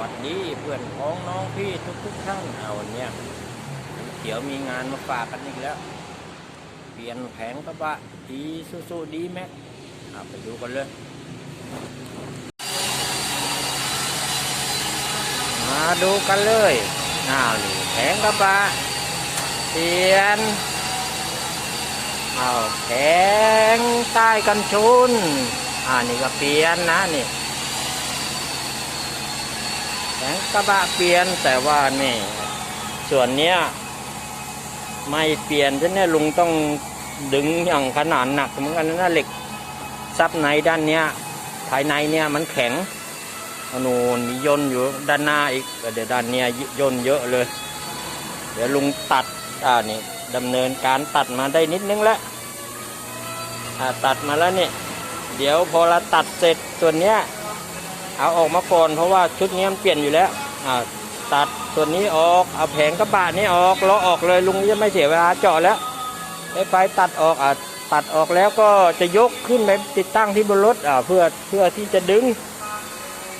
วัสดีเพื่อนพ้องน้องพี่ทุกทุกๆท่านเอาวันเนี้ยเขียวมีงานมาฝากกันอีกแล้ว เปลี่ยนแผงกระบะดีซูซูดีแม็กเอาไปดูกันเลย มาดูกันเลยอ้าวนี่แผงกระบะเปลี่ยนเอาแผงใต้กันชนอ่านี่ก็เปลี่ยนนะนี่ แงกระบะเปลี่ยนแต่ว่านี่ ส่วนเนี้ยไม่เปลี่ยนฉะนั้นลุงต้องดึงอย่างขนาดหนักเหมือนกันนะเหล็กซับในด้านเนี้ยภายในเนี่ยมันแข็งอนูนมีย่นอยู่ด้านหน้าอีกเดี๋ยวด้านเนี้ยย่นเยอะเลย เดี๋ยวลุงตัดอ่านี่ดำเนินการตัดมาได้นิดนึงแล้วตัดมาแล้วเนี่ยเดี๋ยวพอเราตัดเสร็จส่วนเนี้ย เอาออกมาก่อนเพราะว่าชุดนี้มันเปลี่ยนอยู่แล้วอ่าตัดส่วนนี้ออกเอาแผงกระบะนี้ออกลาะออกเลยลุงจะไม่เสียเวลาเจาะแล้วไฟตัดออกอ่าตัดออกแล้วก็จะยกขึ้นไปติดตั้งที่บนรถอ่าเพื่อเพื่อที่จะดึง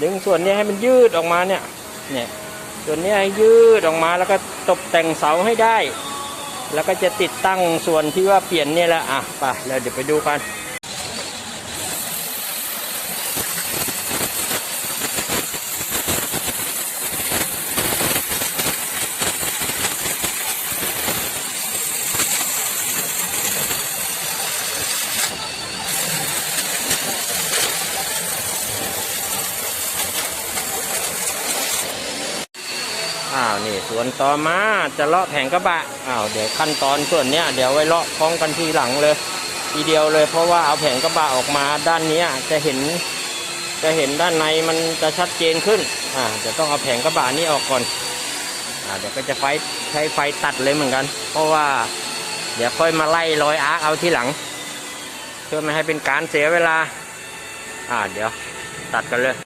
ดึงส่วนนี้ให้มันยืดออกมาเนี่ยเนี่ยส่วนนี้ให้ยืดออกมาแล้วก็ตกแต่งเสาให้ได้ แล้วก็จะติดตั้งส่วนที่ว่าเปลี่ยนนี่แหละอะไปแล้วเดี๋ยวไปดูกัน ต่อมาจะเลาะแผงกระบะอ้าวเดี๋ยวขั้นตอนส่วนเนี้ยเดี๋ยวไว้เลาะพร้อมกันทีหลังเลย ทีเดียวเลยเพราะว่าเอาแผงกระบะออกมาด้านนี้จะเห็น จะเห็นด้านในมันจะชัดเจนขึ้นอ่าเดี๋ยวต้องเอาแผงกระบะนี้ออกก่อนอ่าเดี๋ยวก็จะไฟใช้ไฟตัดเลยเหมือนกัน เพราะว่า เดี๋ยวค่อยมาไล่รอยอาร์เอาทีหลัง เพื่อไม่ให้เป็นการเสียเวลา อ่าเดี๋ยวตัดกันเลย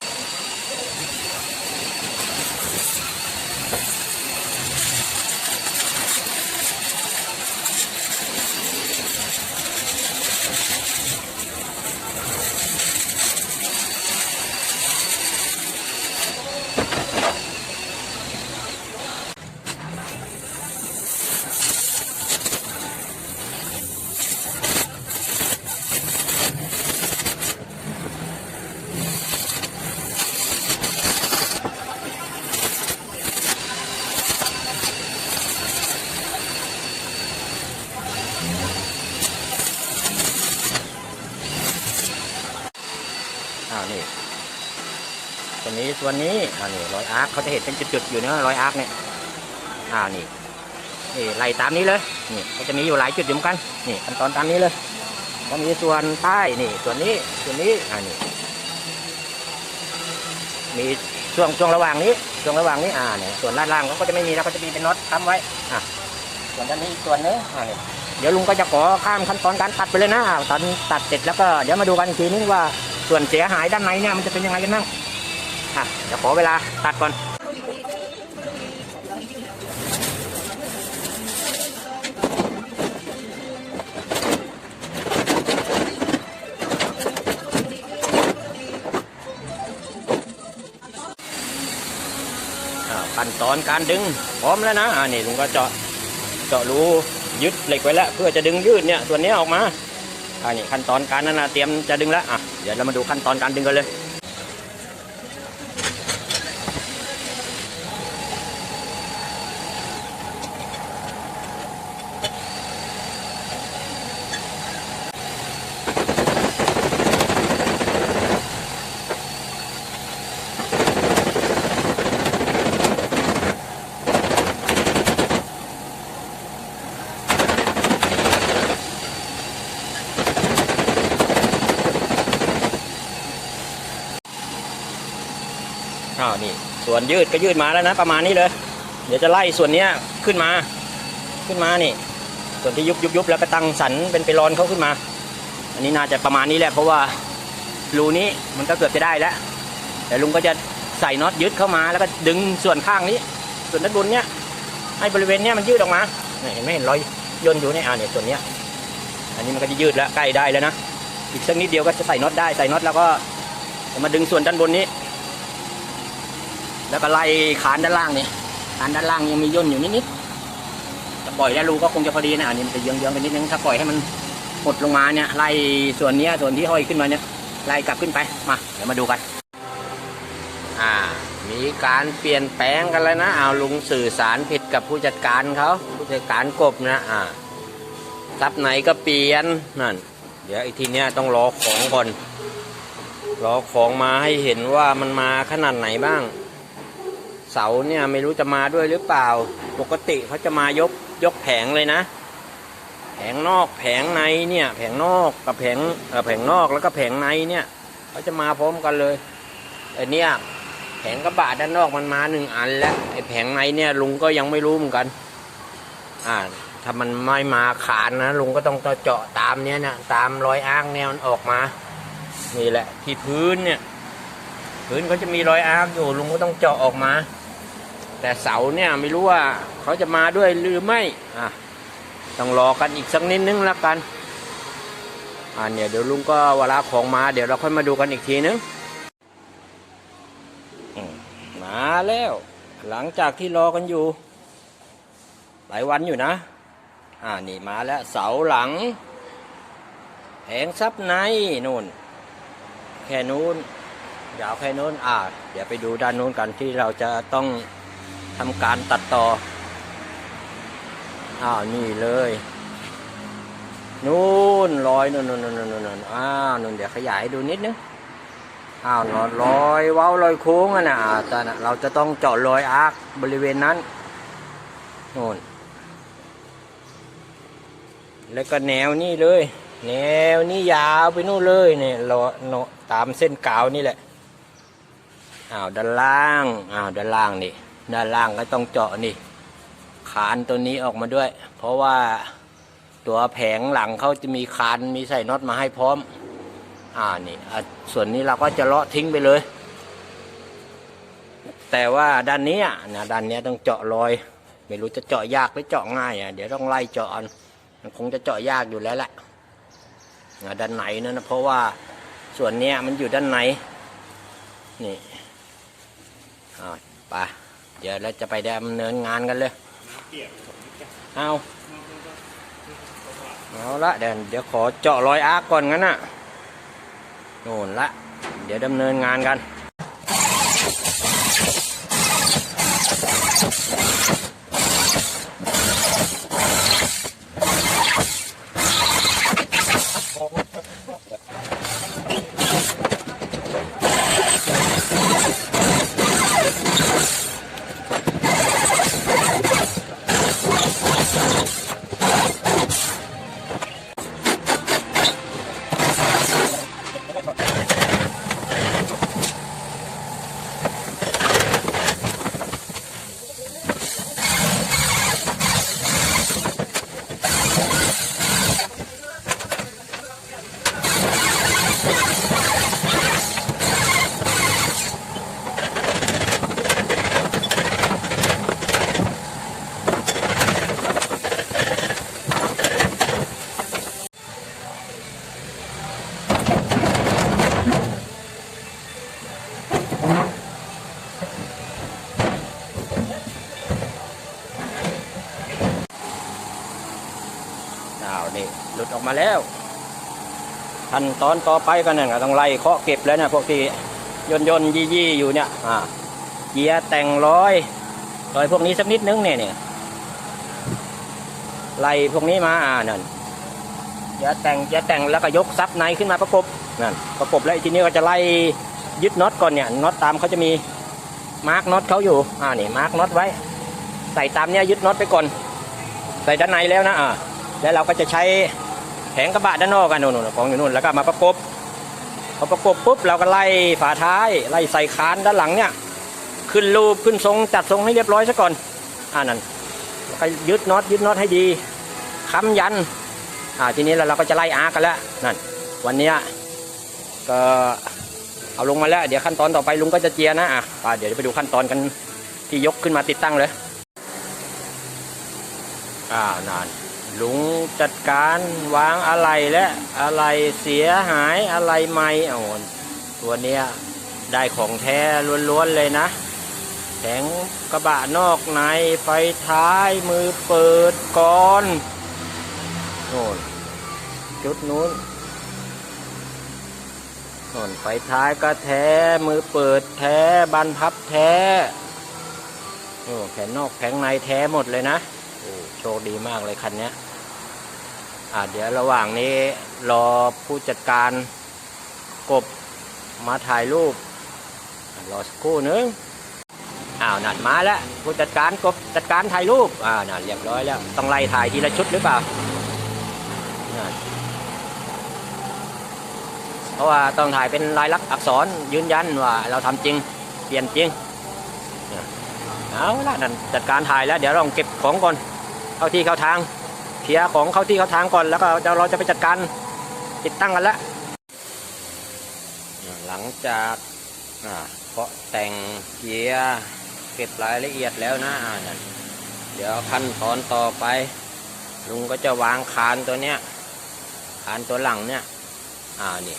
อ้าวนี่ ตัวนี้ตัวนี้อ่านี่รอยอาร์คเขาจะเห็นเป็นจุดๆอยู่นะรอยอาร์คเนี่ยอ่านี่นี่ไล่ตามนี้เลยนี่ก็จะมีอยู่หลายจุดอยู่เหมือนกันนี่ขั้นตอนตามนี้เลยก็มีส่วนใต้นี่ส่วนนี้ส่วนนี้อ่านี่มีช่วงช่วงระหว่างนี้ช่วงระหว่างนี้อ่าเนี่ยส่วนด้านล่างเขาก็จะไม่มีแล้วก็จะมีเป็นน็อตค้ำไว้อะส่วนด้านนี้อีกส่วนนึงอ่านี่เดี๋ยวลุงก็จะขอข้ามขั้นตอนการตัดไปเลยนะอ่าตอนตัดเสร็จแล้วก็เดี๋ยวมาดูกันอีกทีนึงว่าส่วนเสียหายด้านในเนี่ยมันจะเป็นยังไงกันบ้าง อะเดี๋ยวขอเวลาตัดก่อนขั้นตอนการดึงพร้อมแล้วนะอ่านี่ลุงก็เจาะเจาะรูยึดเหล็กไว้แล้วเพื่อจะดึงยืดเนี่ยส่วนนี้ออกมาอ่านี่ขั้นตอนการนั้นนะเตรียมจะดึงแล้วอะเดี๋ยวเรามาดูขั้นตอนการดึงกันเลย อ้าวนี่ ส่วนยืดก็ยืดมาแล้วนะ ประมาณนี้เลย เดี๋ยวจะไล่ส่วนเนี้ยขึ้นมาขึ้นมานี่ ส่วนที่ยุบยุบยุบแล้วก็ตั้งสันเป็นไปรอนเขาขึ้นมา อันนี้น่าจะประมาณนี้แหละเพราะว่ารูนี้มันก็เกือบจะได้แล้วแต่ลุงก็จะใส่น็อตยึดเข้ามาแล้วก็ดึงส่วนข้างนี้ ส่วนด้านบนเนี้ยให้บริเวณเนี้ยมันยืดออกมาเห็นไหมเห็นรอยย่นอยู่เนี่ยอ่าเนี่ยส่วนเนี้ย อันนี้มันก็จะยืดแล้วใกล้ได้แล้วนะอีกสักนิดเดียวก็จะใส่น็อตได้ใส่น็อตแล้วก็มาดึงส่วนด้านบนนี้ แล้วก็ไล่คานด้านล่างนี่คานด้านล่างยังมีย่นอยู่นิดๆจะปล่อยแล้วรูก็คงจะพอดีนะอันนี้มันจะเยื้องๆกันนิดนึงถ้าปล่อยให้มันหดลงมาเนี่ยไล่ส่วนนี้ส่วนที่ห้อยขึ้นมาเนี่ยไล่กลับขึ้นไปมาเดี๋ยวมาดูกันอ่ามีการเปลี่ยนแปลงกันแล้วนะเอาลุงสื่อสารผิดกับผู้จัดการเขาผู้จัดการกบนะอ่าทับไหนก็เปลี่ยนนั่นเดี๋ยวอีกทีเนี้ยต้องรอของก่อนรอของมาให้เห็นว่ามันมาขนาดไหนบ้าง เสาเนี่ยไม่รู้จะมาด้วยหรือเปล่า ปกติเขาจะมายกยกแผงเลยนะ แผงนอกแผงในเนี่ย แผงนอกกับแผงแผงนอกแล้วก็แผงในเนี่ยเขาจะมาพร้อมกันเลยไอเนี่ยแผงกระบะด้านนอกมันมาหนึ่งอันแล้วไอ้แผงในเนี่ยลุงก็ยังไม่รู้เหมือนกัน อ่าถ้ามันไม่มาขานนะลุงก็ต้องเจาะตามเนี้ยนะตามรอยอ้างเนี่ยมันออกมา นี่แหละที่พื้นเนี่ย พื้นเขาจะมีรอยอ้างอยู่ลุงก็ต้องเจาะออกมา แต่เสาเนี่ยไม่รู้ว่าเขาจะมาด้วยหรือไม่อะต้องรอกันอีกสักนิดนึงแล้วกันอ่าเนี่ยเดี๋ยวลุงก็เวลาของมาเดี๋ยวเราค่อยมาดูกันอีกทีนึงมมาแล้ว หลังจากที่รอกันอยู่ หลายวันอยู่นะ อ่านี่มาแล้วเสาหลังแผงซับในนู่น แค่นู้นยาวแค่นู้นอ่า เดี๋ยวไปดูด้านนู้นกันที่เราจะต้อง ทำการตัดต่อ อ้าว นี่เลย นู่นรอยนู่นนู่นนู่นนู่นนู่นอ้าวนู่นเดี๋ยวขยายดูนิดนึง อ้าวนอนรอยเว้ารอยโค้งอะนะแต่นะเราจะต้องเจาะรอยอาร์คบริเวณนั้นนู่น แล้วก็แนวนี่เลย แนวนี่ยาวไปนู่นเลยเนี่ยเราเนตามเส้นกาวนี่แหละอ้าวด้านล่าง อ้าวด้านล่างนี่ ด้านล่างก็ต้องเจาะนี่ คานตัวนี้ออกมาด้วย เพราะว่าตัวแผงหลังเขาจะมีคานมีใส่น็อตมาให้พร้อม อ่านี่ส่วนนี้เราก็จะเลาะทิ้งไปเลย แต่ว่าด้านนี้อะนะด้านนี้ต้องเจาะรอย ไม่รู้จะเจาะยากหรือเจาะง่ายอะเดี๋ยวต้องไล่เจาะมันคงจะเจาะยากอยู่แล้วแหละด้านไหนนั่นนะเพราะว่าส่วนเนี้ยมันอยู่ด้านในนี่อ่าไป เดี๋ยวเราจะไปดำเนินงานกันเลย เอาเอาละเดี๋ยวเดี๋ยวขอเจาะรอยอาร์กก่อนงั้นน่ะโน่นละ เดี๋ยวดำเนินงานกัน ออกมาแล้วขั้นตอนต่อไปก็นี่ยก็ต้องไล่เคาะเก็บแล้วนะพวกที่ยนยนยี่ยี่อยู่เนี่ยอ่าเกียร์แต่งร้อยรอยพวกนี้สักนิดนึงเนี่ยเนี่ยไล่พวกนี้มาอ่านั่นเกียร์แต่งเกียร์แต่งแล้วก็ยกซับในขึ้นมาประกบนั่นประกบแล้วทีนี้ก็จะไล่ยึดน็อตก่อนเนี่ยน็อตตามเขาจะมีมาร์กน็อตเขาอยู่อ่านี่มาร์กน็อตไว้ ใส่ตามเนี้ยยึดน็อตไปก่อน ใส่ด้านในแล้วนะอ่าแล้วเราก็จะใช้ งกระบะด้านนอกกันนู่นของอยู่นู่นแล้วก็มาประกบพอประกบปุ๊บเราก็ไล่ฝาท้าย ไล่ใส่คานด้านหลังเนี่ยขึ้นรูปขึ้นทรงจัดทรงให้เรียบร้อยซะก่อนอ่านั่นก็ยึดน็อตยึดน็อตให้ดีค้ำยันอ่าทีนี้เราเราก็จะไล่อาร์กันแล้วนั่นวันนี้ก็เอาลงมาแล้ว เดี๋ยวขั้นตอนต่อไปลุงก็จะเจียนะอะอ่าเดี๋ยวไปดูขั้นตอนกันที่ยกขึ้นมาติดตั้งเลยอ่านาน ลุงจัดการวางอะไรและอะไรเสียหายอะไรไม่เอาตัวเนี้ยได้ของแท้ล้วนๆเลยนะแผงกระบะนอกในไฟท้ายมือเปิดก่อนโน่นจุดนู้นโน่นไฟท้ายก็แท้มือเปิดแท้บานพับแท้โอ้แผงนอกแผงในแท้หมดเลยนะโอ้โชคดีมากเลยคันเนี้ย เดี๋ยวระหว่างนี้รอผู้จัดการกบมาถ่ายรูป รอสักครู่นึงอ้าวนั่นมาแล้วผู้จัดการกบจัดการถ่ายรูปอ่านั่นเรียบร้อยแล้วต้องไล่ถ่ายทีละชุดหรือเปล่าเพราะว่าต้องถ่ายเป็นลายลักษณ์อักษรยืนยันว่าเราทำจริงเปลี่ยนจริงเอาละนั่นจัดการถ่ายแล้วเดี๋ยวเราเก็บของก่อนเข้าที่เข้าทาง เคลียร์ของเข้าที่เข้าทางก่อนแล้วก็เราเราจะไปจัดการติดตั้งกันแล้วหลังจากอ่าเพาะแต่งเกียร์เก็บรายละเอียดแล้วนะเดี๋ยวขั้นตอนต่อไป ลุงก็จะวางคานตัวเนี้ยคานตัวหลังเนี่ยอ่านี่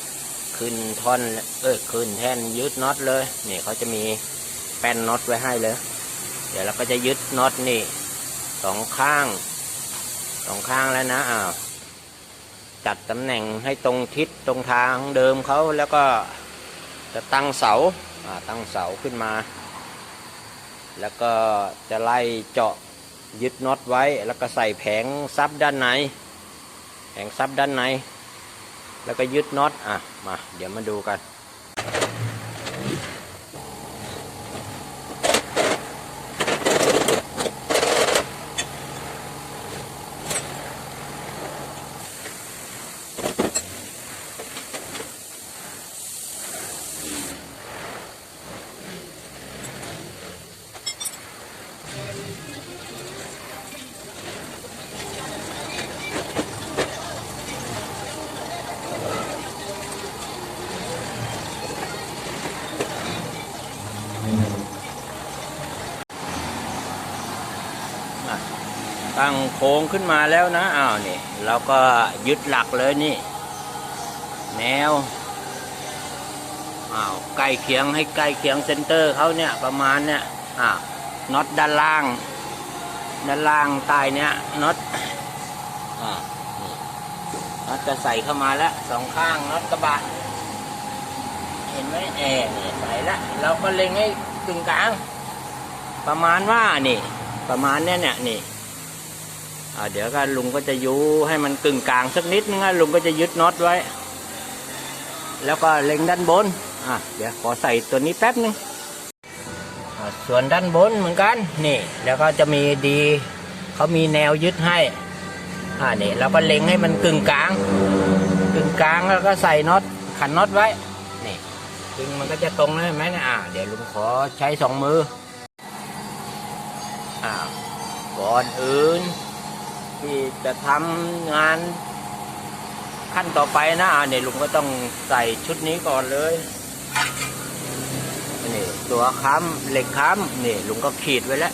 ขึ้นท่อนเอ้ยขึ้นแท่นยึดน็อตเลยนี่เขาจะมีแป้นน็อตไว้ให้เลย เดี๋ยวเราก็จะยึดน็อตนี่สองข้าง สองข้างแล้วนะอ้าวจัดตำแหน่งให้ตรงทิศตรงทางเดิมเขาแล้วก็จะตั้งเสาอ่าตั้งเสาขึ้นมา แล้วก็จะไล่เจาะยึดน็อตไว้ แล้วก็ใส่แผงซับด้านในแผงซับด้านใน แล้วก็ยึดน็อตอะมาเดี๋ยวมาดูกัน ตั้งโค้งขึ้นมาแล้วนะอ้าวนี่เราก็ยึดหลักเลยนี่ แนวอ้าวใกล้เคียงให้ใกล้เคียงเซนเตอร์เขาเนี่ยประมาณเนี่ยอ้าวน็อตด้านล่าง ด้านล่างใต้เนี่ยน็อตอ่าน็อตจะใส่เข้ามาแล้วสองข้างน็อตกระบะเห็นไหมแอร์นี่ใส่ล้วเราก็เล็งให้กึ่งกลาง ประมาณว่านี่ ประมาณเนี้ยเนี่ยนี่ เดี๋ยวก็ลุงก็จะยูให้มันกึ่งกลางสักนิดนึงนลุงก็จะยึดน็อตไว้ แล้วก็เล็งด้านบนอะเดี๋ยวขอใส่ตัวนี้แป๊บนึงส่วนด้านบนเหมือนกันนี่ แล้วก็จะมีดีเขามีแนวยึดให้อ่านี่เราก็เล็งให้มันกึ่งกลาง กึ่งกลางแล้วก็ใส่น็อตขันน็อตไว้นี่ดึงมันก็จะตรงเลยไหมเนี่ยอ่าเดี๋ยวลุงขอใช้สองมืออ่าก่อนอื่น ที่จะทำงานขั้นต่อไปนะเนี่ยลุงก็ต้องใส่ชุดนี้ก่อนเลยนี่ตัวค้ำเหล็กค้ำนี่ลุงก็ขีดไว้แล้ว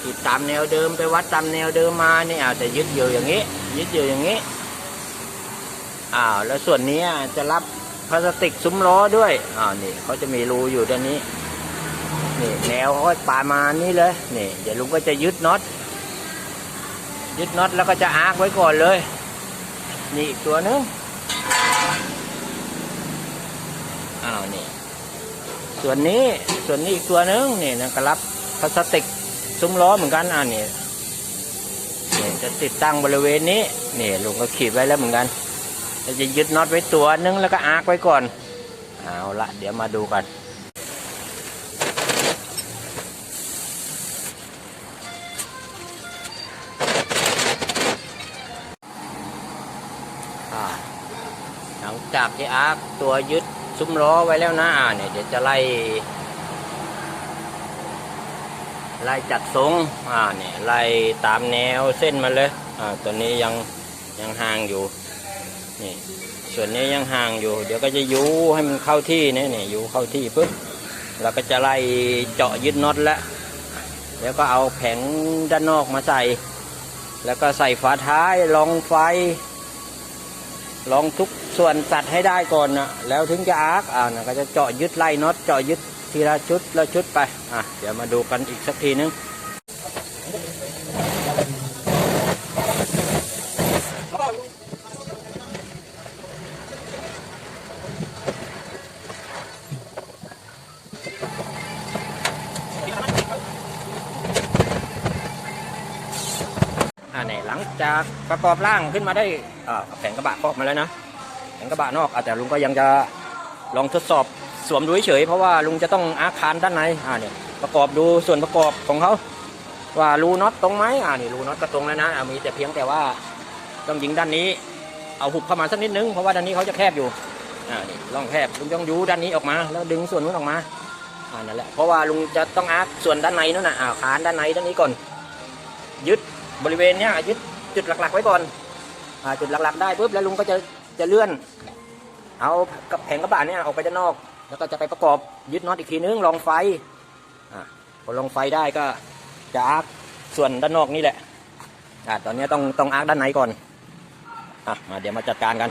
ขีดตามแนวเดิมไปวัดตามแนวเดิมมาเนี่ยอาจจะยึดอยู่อย่างนี้ ยึดอยู่อย่างนี้อ้าวแล้วส่วนนี้จะรับพลาสติกซุ้มล้อด้วยอ้าวนี่เขาจะมีรูอยู่ด้านนี้นี่แนวเขาปามานี่เลยนี่เดี๋ยวลุงก็จะยึดน็อต ยึดน็อตแล้วก็จะอาร์กไว้ก่อนเลย นี่อีกตัวนึงอ้าวนี่ ส่วนนี้ส่วนนี้อีกตัวนึงนี่นะกรับพลาสติกซุ้มล้อเหมือนกันอ่านี่นี่จะติดตั้งบริเวณนี้นี่ลุงก็ขีดไว้แล้วเหมือนกันจะยึดน็อตไว้ตัวนึงแล้วก็อาร์กไว้ก่อนเอาละเดี๋ยวมาดูกัน จากที่อาร์คตัวยึดซุ้มล้อไว้แล้วนะอ่าเนี่ยเดี๋ยวจะไล่ไล่จัดทรงอ่าเนี่ยไล่ตามแนวเส้นมาเลยอ่าตัวนี้ยังยังห่างอยู่นี่ส่วนนี้ยังห่างอยู่ เดี๋ยวก็จะยูให้มันเข้าที่เนี่ยเนี่ยยูเข้าที่ปุ๊บเราก็จะไล่เจาะยึดน็อตแล้วแล้วก็เอาแผงด้านนอกมาใส่ แล้วก็ใส่ฝาท้ายรองไฟ ลองทุกส่วนตัดให้ได้ก่อนนะแล้วถึงจะอาร์คอ่านะก็จะเจาะยึดไล่น็อตเจาะยึดทีละชุดละชุดไปอะเดี๋ยวมาดูกันอีกสักทีนึง อ่าเนี่ยหลังจาก ประกอบร่างขึ้นมาได้อ่แผงกระบะครอบมาแล้วนะแผงกระบะนอกอแต่ลุงก็ยังจะลองทดสอบสวมดูเฉยเพราะว่าลุงจะต้องอาคารด้านในอ่าเนี่ยประกอบดูส่วนประกอบของเขาว่ารูน็อตตรงไหมอ่านี่รูน็อตก็ตรงแล้วนะอ่ามีแต่เพียงแต่ว่าต้องยิงด้านนี้ เอาหุบเข้ามาสักนิดนึงเพราะว่าด้านนี้เขาจะแคบอยู่อ่านี่ร่องแคบลุงต้องยูด้านนี้ออกมา แล้วดึงส่วนนู้นออกมาอ่านั่นแหละเพราะว่าลุงจะต้องอาร์คส่วนด้านในนั่นนะอ่าคานด้านในด้านนี้ก่อนยึดบริเวณเนี้ยยึด จุดหลักๆ ไว้ก่อนอ่าจุดหลักๆได้ปุ๊บแล้วลุงก็จะจะเลื่อน เอากับแผงกระบะเนี่ยออกไปด้านนอก แล้วก็จะไปประกอบยึดน็อตอีกทีนึงลองไฟอ่าพอลองไฟได้ก็จะอาร์คส่วนด้านนอกนี่แหละอ่าตอนนี้ต้องต้องอาร์คด้านในก่อนอะมาเดี๋ยวมาจัดการกัน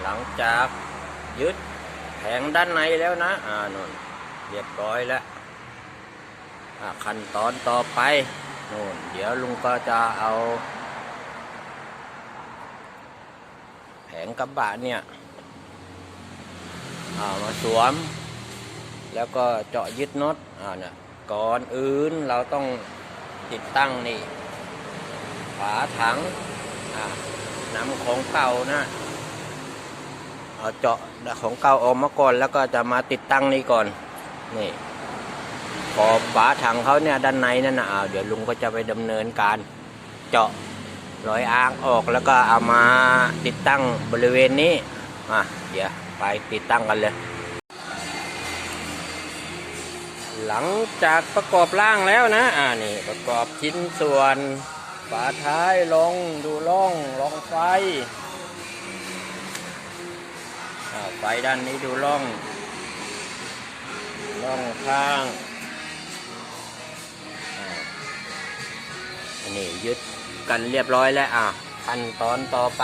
ห ลังจากยึดแผงด้านในแล้วนะ อ่านนเรียบร้อยแล้วขั้นตอนต่อไปนู่นเดี๋ยวลุงก็จะเอา แผงกระบะเนี่ยเอามาสวม แล้วก็เจาะยึดน็อตอ่านี่ยก่อนอื่นเราต้องติดตั้งนี่ฝาถังอ่านำของเก่านะ เอาเจาะของเก่าออกมาก่อน แล้วก็จะมาติดตั้งนี่ก่อน นี่พอบฝาถังเขาเนี่ยด้านในนั่นนะอ้าเดี๋ยวลุงก็จะไปดำเนินการเจาะร้อยอ้างออกแล้วก็เอามาติดตั้งบริเวณนี้อะเดี๋ยวไปติดตั้งกันเลย หลังจากประกอบร่างแล้วนะอ่านี่ประกอบชิ้นส่วนฝาท้ายลงดูล่องลองไฟ ไฟด้านนี้ดูล่องล่องข้างอันนี้ยึดกันเรียบร้อยแล้วอะขั้นตอนต่อไป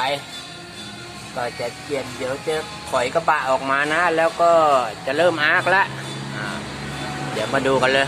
ก็จะเกียนเดี๋ยวจะถอยกระบะออกมานะ แล้วก็จะเริ่มอาร์กแล้วเดี๋ยวมาดูกันเลย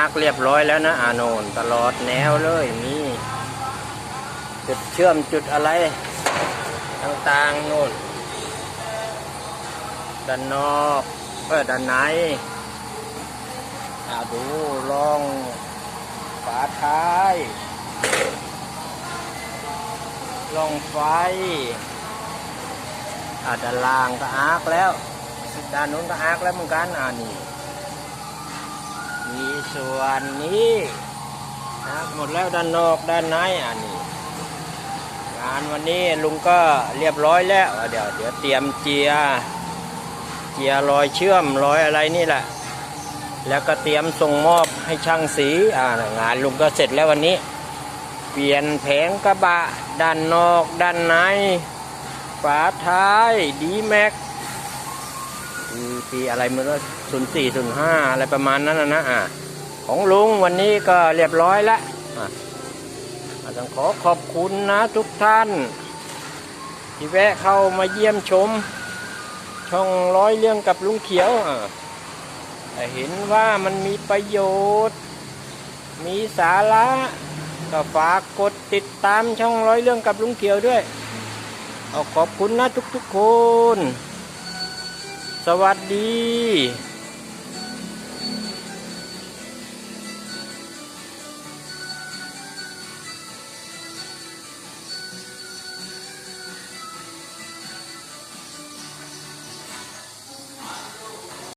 าร์คเรียบร้อยแล้วนะอานนตลอดแนวเลยมีจุดเชื่อมจุดอะไรต่างๆโน่นด้านนอกเออด้านในอาดูลองฝาท้ายลองไฟอาด้านล่างก็อาร์กแล้วด้านนู้นก็อาร์กแล้วเหมือนกันอ่านี่ มีส่วนนี้อาร์กหมดแล้วด้านนอกด้านในอ่านี่งานวันนี้ลุงก็เรียบร้อยแล้ว เดี๋ยวเดี๋ยวเตรียมเจีย เจียรอยเชื่อมรอยอะไรนี่แหละ แล้วก็เตรียมส่งมอบให้ช่างสีอ่างานลุงก็เสร็จแล้ววันนี้ เปลี่ยนแผงกระบะ ด้านนอก ด้านใน ฝาท้ายดีแม็ก ปีอะไรมันก็ศูนย์สี่ศูนย์ห้าอะไรประมาณนั้นนะนะอะของลุงวันนี้ก็เรียบร้อยแล้วอะต้องขอขอบคุณนะทุกท่าน ที่แวะเข้ามาเยี่ยมชม ช่องร้อยเรื่องกับลุงเขียวอะแต่เห็นว่ามันมีประโยชน์ มีสาระก็ฝากกดติดตามช่องร้อยเรื่องกับลุงเขียวด้วย เอาขอบคุณนะทุกๆคน สวัสดี